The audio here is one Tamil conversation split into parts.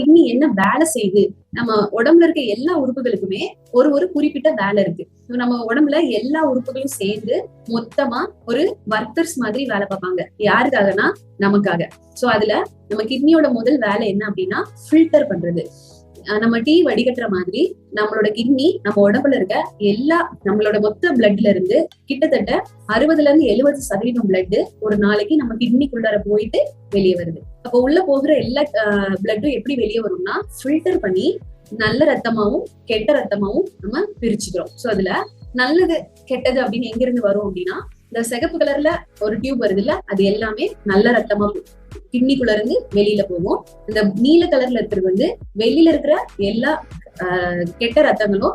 கிட்னி என்ன வேலை செய்யுது? நம்ம உடம்புல இருக்க எல்லா உறுப்புகளுக்குமே ஒரு ஒரு குறிப்பிட்ட வேலை இருக்கு. நம்ம உடம்புல எல்லா உறுப்புகளும் சேர்ந்து மொத்தமா ஒரு ஒர்க்கர்ஸ் மாதிரி வேலை பார்ப்பாங்க. யாருக்காகனா? நமக்காக. சோ அதுல நம்ம கிட்னியோட முதல் வேலை என்ன அப்படின்னா ஃபில்டர் பண்றது. நம்ம டீ வடிகட்டுற மாதிரி நம்மளோட கிட்னி நம்ம உடம்புல இருக்க எல்லா நம்மளோட மொத்த பிளட்ல இருந்து கிட்டத்தட்ட அறுபதுல இருந்து எழுபது சதவீதம் பிளட் ஒரு நாளைக்கு நம்ம கிட்னிக்குள்ளார போயிட்டு வெளியே வருது. அப்போ உள்ள போகிற எல்லா பிளட்டும் எப்படி வெளியே வரும்னா ஃபில்டர் பண்ணி நல்ல ரத்தமாவும் கெட்ட ரத்தமாவும் நம்ம பிரிச்சுக்கிறோம். சோ அதுல நல்லது கெட்டது அப்படின்னு எங்க இருந்து வரும் அப்படின்னா இந்த சிகப்பு கலர்ல ஒரு டியூப் வருது இல்ல அது எல்லாமே நல்ல ரத்தமா கிட்னிக்குள்ள இருந்து வெளியில போகும். இந்த நீல கலர்ல இருக்கிறது வந்து வெளியில இருக்கிற எல்லா ஆஹ், கெட்ட ரத்தங்களும்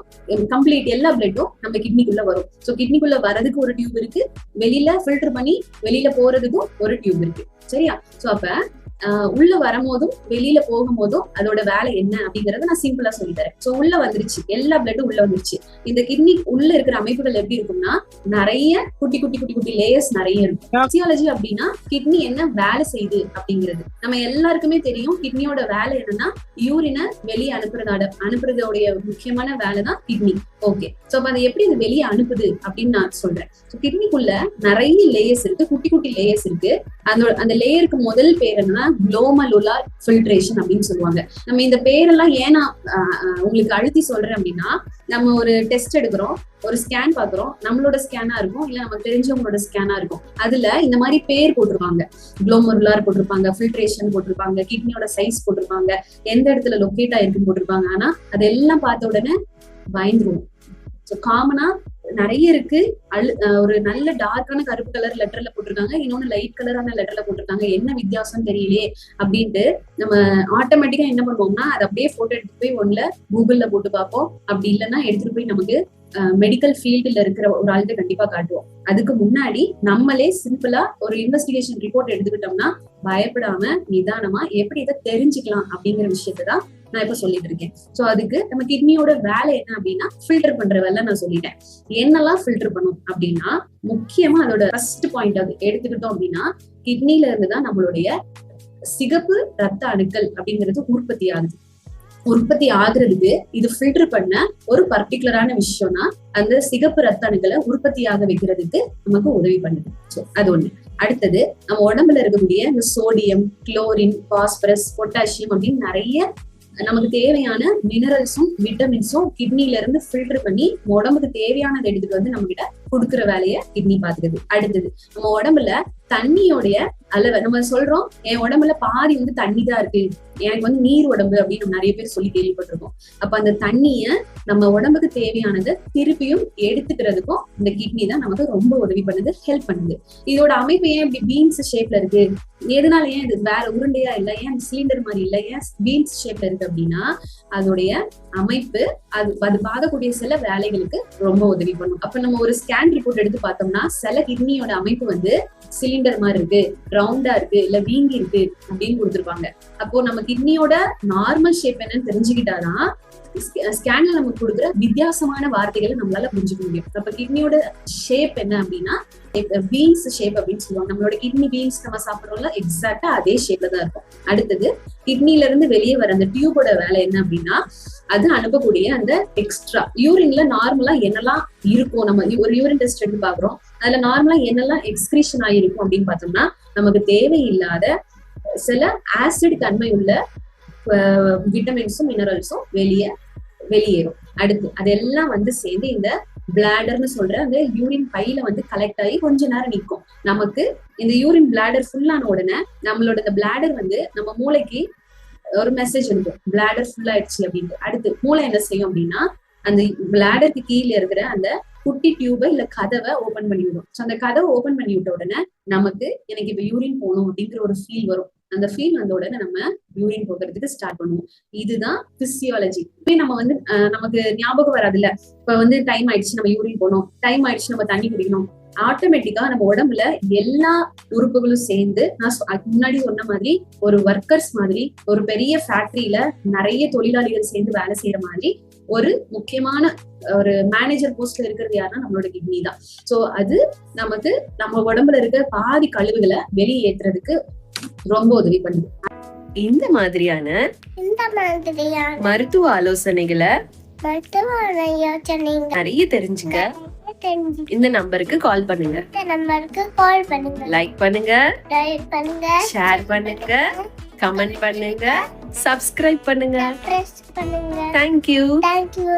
கம்ப்ளீட் எல்லா பிளட்டும் நம்ம கிட்னிக்குள்ள வரும். சோ கிட்னிக்குள்ள வரதுக்கு ஒரு டியூப் இருக்கு. வெளியில ஃபில்டர் பண்ணி வெளியில போறதுக்கும் ஒரு டியூப் இருக்கு. சரியா? சோ அப்ப உள்ள வரும்போதும் வெளியில போகும்போதும் அதோட வேலை என்ன அப்படிங்கறத நான் சிம்பிளா சொல்லி தரேன் சோ உள்ள வந்துருச்சு. எல்லா பிளட்டும் உள்ள வந்துருச்சு. இந்த கிட்னி உள்ள இருக்கிற அமைப்புகள் எப்படி இருக்கும்னா நிறைய குட்டி குட்டி குட்டி குட்டி லேயர்ஸ் நிறைய இருக்கும். பிசியாலஜி அப்படின்னா கிட்னி என்ன வேலை செய்யுது அப்படிங்கிறது. நம்ம எல்லாருக்குமே தெரியும் கிட்னியோட வேலை என்னன்னா யூரினை வெளியே அனுப்புறதோட அனுப்புறதோடைய முக்கியமான வேலை தான் கிட்னி ஓகே சோ அப்ப அதை எப்படி அது வெளியே அனுப்புது அப்படின்னு நான் சொல்றேன். கிட்னிக்குள்ள நிறைய லேயர்ஸ் இருக்கு குட்டி குட்டி லேயர்ஸ் இருக்கு. அந்த அந்த லேயருக்கு முதல் பேர் என்னன்னா குளோமலுலா ஃபில்ட்ரேஷன் அப்படின்னு சொல்லுவாங்க. நம்ம இந்த பேரெல்லாம் ஏன்னா ஆஹ், உங்களுக்கு அழுத்தி சொல்றேன் அப்படின்னா நம்ம ஒரு டெஸ்ட் எடுக்கிறோம் ஒரு ஸ்கேன் பாக்குறோம் நம்மளோட ஸ்கேனா இருக்கும் இல்ல நமக்கு தெரிஞ்சவங்களோட ஸ்கேனா இருக்கும். அதுல இந்த மாதிரி பேர் போட்டிருப்பாங்க. குளோமருலார் போட்டிருப்பாங்க ஃபில்ட்ரேஷன் போட்டிருப்பாங்க கிட்னியோட சைஸ் போட்டிருப்பாங்க எந்த இடத்துல லொக்கேட் ஆயிருக்குன்னு போட்டிருப்பாங்க. ஆனா அதெல்லாம் பார்த்த உடனே பயந்துருவோம். ஸோ காமனா நிறைய இருக்கு. அழு அஹ் ஒரு நல்ல டார்க்கான கருப்பு கலர் லெட்டர்ல போட்டிருக்காங்க. இன்னொன்னு லைட் கலரான லெட்டர்ல போட்டிருக்காங்க. என்ன வித்தியாசம் தெரியலையே அப்படின்ட்டு நம்ம ஆட்டோமேட்டிக்கா என்ன பண்ணுவோம்னா அதை அப்படியே போட்டோ எடுத்துட்டு போய் ஒன்னுல கூகுள்ல போட்டு பார்ப்போம். அப்படி இல்லைன்னா எடுத்துட்டு போய் நமக்கு மெடிக்கல் ஃபீல்டுல இருக்கிற ஒரு ஆள்கிட்ட கண்டிப்பா காட்டுவோம். அதுக்கு முன்னாடி நம்மளே சிம்பிளா ஒரு இன்வெஸ்டிகேஷன் ரிப்போர்ட் எடுத்துக்கிட்டோம்னா பயப்படாம நிதானமா எப்படி இதை தெரிஞ்சுக்கலாம் அப்படிங்கிற விஷயத்தான் நான் இப்ப சொல்லிட்டு இருக்கேன். சோ அதுக்கு நம்ம கிட்னியோட வேலை என்ன அப்படின்னா ஃபில்டர் பண்ற வேலை நான் சொல்லிட்டேன். என்னெல்லாம் ஃபில்டர் பண்ணும் அப்படின்னா முக்கியமா அதோட ஃபர்ஸ்ட் பாயிண்ட் அது எடுத்துக்கிட்டோம் அப்படின்னா கிட்னில இருந்து தான் நம்மளுடைய சிகப்பு ரத்த அணுக்கள் அப்படிங்கிறது உற்பத்தி ஆகுது. உற்பத்தி ஆகுறதுக்கு இது ஃபில்டர் பண்ண ஒரு பர்டிகுலரான விஷயம்னா அந்த சிகப்பு ரத்த அணுக்களை உற்பத்தியாக வைக்கிறதுக்கு நமக்கு உதவி பண்ணுது. அது ஒண்ணு. அடுத்தது நம்ம உடம்புல இருக்கக்கூடிய இந்த சோடியம் குளோரின் பாஸ்பரஸ் பொட்டாசியம் அப்படின்னு நிறைய நமக்கு தேவையான மினரல்ஸும் விட்டமின்ஸும் கிட்னில இருந்து ஃபில்டர் பண்ணி உடம்புக்கு தேவையானதை எடுத்துட்டு வந்து நம்ம கிட்ட கொடுக்குற வேலையை கிட்னி பாத்துக்குது அடுத்தது நம்ம உடம்புல தண்ணியோடைய அளவை நம்ம சொல்றோம் என் உடம்புல பாதி வந்து தண்ணி தான் இருக்கு. எனக்கு வந்து நீர் உடம்பு அப்படின்னு நிறைய பேர் சொல்லி கேள்விப்பட்டிருக்கோம். அப்ப அந்த தண்ணிய நம்ம உடம்புக்கு தேவையானதை திருப்பியும் எடுத்துக்கிறதுக்கும் இந்த கிட்னி தான் நமக்கு ரொம்ப உதவி பண்ணுது ஹெல்ப் பண்ணுது. இதோட அமைப்பு ஏன் இப்படி பீன்ஸ் ஷேப்ல இருக்கு? எதனால ஏன் இது வேற உருண்டையா இல்ல? ஏன் சிலிண்டர் மாதிரி இல்ல? ஏன் பீன்ஸ் ஷேப்ல இருக்கு அப்படின்னா அதோடைய அமைப்பு அது அது பார்க்கக்கூடிய சில வேலைகளுக்கு ரொம்ப உதவி பண்ணும். அப்ப நம்ம ஒரு ஸ்கேன் ரிப்போர்ட் எடுத்து பார்த்தோம்னா சில கிட்னியோட அமைப்பு வந்து சிலிண்டர் மாதிரி இருக்கு ரவுண்டா இருக்கு இல்ல வீங்கி இருக்கு அப்படின்னு கொடுத்துருப்பாங்க. அப்போ நம்ம கிட்னியோட நார்மல் ஷேப் என்னன்னு தெரிஞ்சுக்கிட்டாதான் ஸ்கேன்ல நமக்கு கொடுக்குற வித்தியாசமான வார்த்தைகளை நம்மளால புரிஞ்சுக்க முடியும். அப்ப கிட்னியோட ஷேப் என்ன அப்படின்னா பீன்ஸ் ஷேப் அப்படின்னு சொல்லுவாங்க. நம்மளோட கிட்னி பீன்ஸ் நம்ம சாப்பிடுறோம்ல எக்ஸாக்டா அதே ஷேப்ல தான் இருக்கும். அடுத்தது கிட்னில இருந்து வெளியே வர அந்த டியூபோட வேலை என்ன அப்படின்னா அது அனுப்பக்கூடிய அந்த எக்ஸ்ட்ரா யூரின்ல நார்மலா என்னெல்லாம் இருக்கும்? நம்ம ஒரு யூரின் டெஸ்ட் எடுத்து பாக்குறோம் அதுல நார்மலா என்னெல்லாம் எக்ஸ்கிரீஷன் ஆயிருக்கும் அப்படின்னு பார்த்தோம்னா நமக்கு தேவையில்லாத சில ஆசிட் தன்மை உள்ள விட்டமின்ஸும் மினரல்ஸும் வெளியே வெளியேறும். அடுத்து அதெல்லாம் வந்து சேர்ந்து இந்த பிளாடர்னு சொல்ற அந்த யூரின் பையில வந்து கலெக்ட் ஆகி கொஞ்ச நேரம் நிற்கும். நமக்கு இந்த யூரின் பிளாடர் ஃபுல்லான உடனே நம்மளோட இந்த பிளாடர் வந்து நம்ம மூளைக்கு ஒரு மெசேஜ் இருக்கும் பிளாடர் ஃபுல் ஆயிடுச்சு அப்படின்ட்டு. அடுத்து மூளை என்ன செய்யும் அப்படின்னா அந்த பிளாடருக்கு கீழே இருக்கிற அந்த குட்டி டியூபை இல்ல கதவை ஓபன் பண்ணி விடும் ஸோ அந்த கதவை ஓபன் பண்ணி விட்ட உடனே நமக்கு எனக்கு இப்ப யூரின் போகணும் அப்படிங்கிற ஒரு ஃபீல் வரும். அந்த ஃபீல் வந்த உடனே நம்ம யூரின் போகிறதுக்கு ஸ்டார்ட் பண்ணுவோம். இதுதான் பிசியாலஜி இப்போ நம்ம வந்து நமக்கு ஞாபகம் வராதுல்ல. இப்ப வந்து டைம் ஆயிடுச்சு நம்ம யூரின் போகணும் டைம் ஆயிடுச்சு நம்ம தண்ணி குடிக்கணும். ஆட்டோமேட்டிக்கா நம்ம உடம்புல எல்லா உறுப்புகளும் சேர்ந்து நான் முன்னாடி சொன்ன மாதிரி ஒரு ஒர்க்கர்ஸ் மாதிரி ஒரு பெரிய ஃபேக்டரியில நிறைய தொழிலாளிகள் சேர்ந்து வேலை செய்யற மாதிரி ஒரு முக்கியமான ஒரு மேனேஜர் போஸ்ட்ல இருக்கிறது யாருன்னா நம்மளோட கிட்னி தான். சோ அது நமக்கு நம்ம உடம்புல இருக்க பாதி கழிவுகளை வெளியேற்றுறதுக்கு ரொம்ப உதவி பண்ணுது. இந்த மாதிரியான இந்த மாதிரியான மருத்துவ ஆலோசனைகளை மருத்துவ நிறைய தெரிஞ்சுக்க தெரிஞ்சு இந்த நம்பருக்கு கால் பண்ணுங்க. இந்த நம்பருக்கு கால் பண்ணுங்க. லைக் பண்ணுங்க. லைக் பண்ணுங்க. ஷேர் பண்ணுங்க. கமெண்ட் பண்ணுங்க. சப்ஸ்கிரைப் பண்ணுங்க. Thank you thank you